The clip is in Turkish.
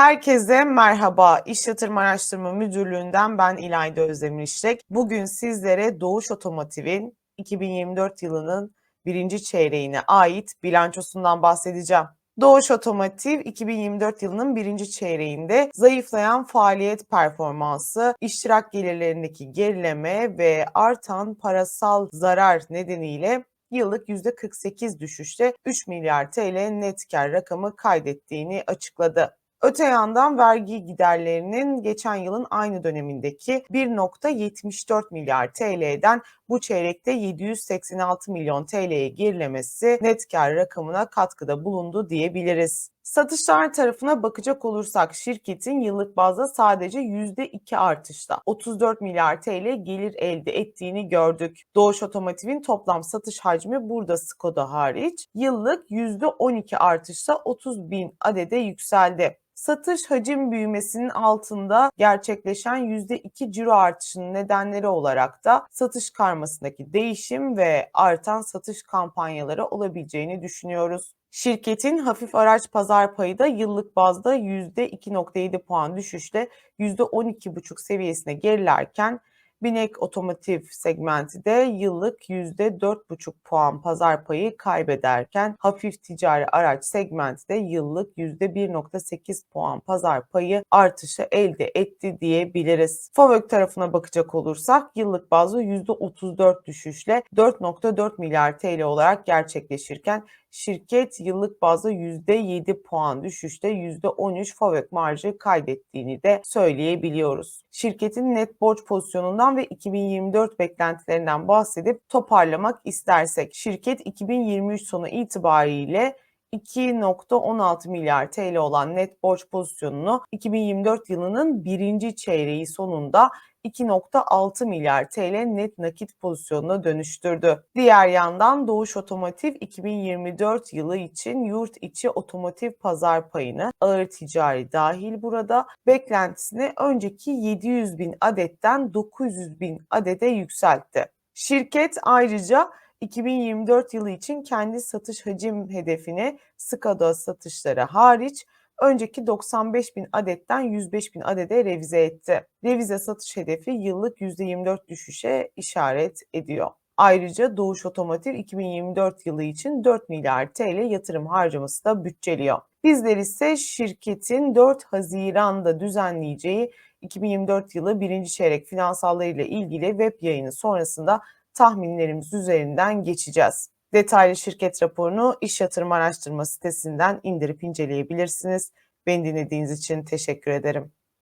Herkese merhaba. İş Yatırım Araştırma Müdürlüğü'nden ben İlayda Özdemir İşlek. Bugün sizlere Doğuş Otomotiv'in 2024 yılının birinci çeyreğine ait bilançosundan bahsedeceğim. Doğuş Otomotiv 2024 yılının birinci çeyreğinde zayıflayan faaliyet performansı, iştirak gelirlerindeki gerileme ve artan parasal zarar nedeniyle yıllık %48 düşüşte 3 milyar TL net kar rakamı kaydettiğini açıkladı. Öte yandan vergi giderlerinin geçen yılın aynı dönemindeki 1.74 milyar TL'den bu çeyrekte 786 milyon TL'ye gerilemesi net kar rakamına katkıda bulundu diyebiliriz. Satışlar tarafına bakacak olursak şirketin yıllık bazda sadece %2 artışla 34 milyar TL gelir elde ettiğini gördük. Doğuş Otomotiv'in toplam satış hacmi burada Skoda hariç yıllık %12 artışla 30 bin adede yükseldi satış hacim büyümesinin altında gerçekleşen %2 ciro artışının nedenleri olarak da satış karmasındaki değişim ve artan satış kampanyaları olabileceğini düşünüyoruz. Şirketin hafif araç pazar payı da yıllık bazda %2.7 puan düşüşle %12.5 seviyesine gerilerken Binek otomotiv segmenti de yıllık %4,5 puan pazar payı kaybederken hafif ticari araç segmenti de yıllık %1,8 puan pazar payı artışı elde etti diyebiliriz. FAVÖK tarafına bakacak olursak yıllık bazda %34 düşüşle 4,4 milyar TL olarak gerçekleşirken şirket yıllık bazda %7 puan düşüşte %13 FAVÖK marjı kaydettiğini de söyleyebiliyoruz. Şirketin net borç pozisyonundan ve 2024 beklentilerinden bahsedip toparlamak istersek şirket 2023 sonu itibariyle 2.16 milyar TL olan net borç pozisyonunu 2024 yılının birinci çeyreği sonunda 2.6 milyar TL net nakit pozisyonuna dönüştürdü. Diğer yandan Doğuş Otomotiv 2024 yılı için yurt içi otomotiv pazar payını ağır ticari dahil burada beklentisini önceki 700 bin adetten 900 bin adede yükseltti. Şirket ayrıca 2024 yılı için kendi satış hacim hedefini Skoda satışları hariç önceki 95 bin adetten 105 bin adede revize etti. Revize satış hedefi yıllık %24 düşüşe işaret ediyor. Ayrıca Doğuş Otomotiv 2024 yılı için 4 milyar TL yatırım harcaması da bütçeliyor. Bizler ise şirketin 4 Haziran'da düzenleyeceği 2024 yılı birinci çeyrek finansallarıyla ilgili web yayını sonrasında tahminlerimiz üzerinden geçeceğiz. Detaylı şirket raporunu İş Yatırım Araştırma sitesinden indirip inceleyebilirsiniz. Beni dinlediğiniz için teşekkür ederim.